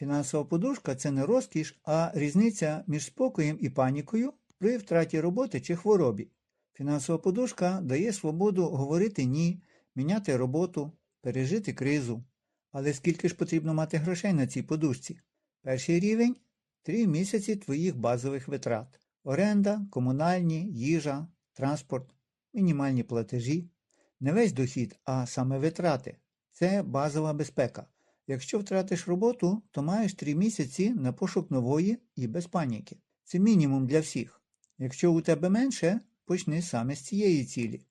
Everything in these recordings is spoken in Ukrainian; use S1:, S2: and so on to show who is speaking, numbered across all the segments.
S1: Фінансова подушка це не розкіш, а різниця між спокоєм і панікою при втраті роботи чи хворобі. Фінансова подушка дає свободу говорити ні, міняти роботу, пережити кризу. Але скільки ж потрібно мати грошей на цій подушці? Перший рівень 3 місяці твоїх базових витрат: оренда, комунальні, їжа, транспорт, мінімальні платежі. Не весь дохід, а саме витрати. Це базова безпека. Якщо втратиш роботу, то маєш 3 місяці на пошук нової і без паніки. Це мінімум для всіх. Якщо у тебе менше, почни саме з цієї цілі.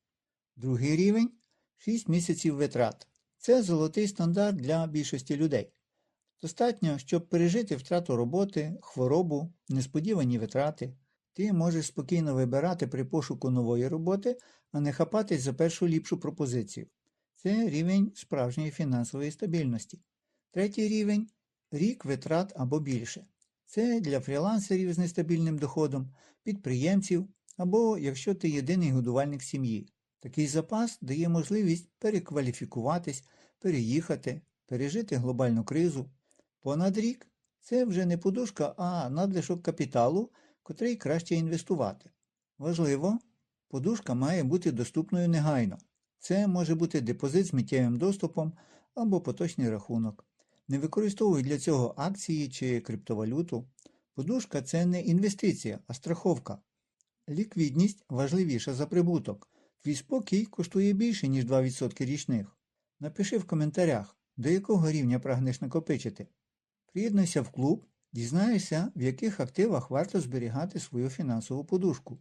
S1: Другий рівень 6 місяців витрат. Це золотий стандарт для більшості людей. Достатньо, щоб пережити втрату роботи, хворобу, несподівані витрати. Ти можеш спокійно вибирати при пошуку нової роботи, а не хапатись за першу ліпшу пропозицію. Це рівень справжньої фінансової стабільності. Третій рівень рік витрат або більше. Це для фрілансерів з нестабільним доходом, підприємців або якщо ти єдиний годувальник сім'ї. Такий запас дає можливість перекваліфікуватись, переїхати, пережити глобальну кризу. Понад рік це вже не подушка, а надлишок капіталу, котрий краще інвестувати. Важливо, подушка має бути доступною негайно. Це може бути депозит з миттєвим доступом або поточний рахунок. Не використовуй для цього акції чи криптовалюту. Подушка це не інвестиція, а страховка. Ліквідність важливіша за прибуток. Твій спокій коштує більше, ніж 2% річних. Напиши в коментарях, до якого рівня прагнеш накопичити. Приєднуйся в клуб, дізнаєшся, в яких активах варто зберігати свою фінансову подушку.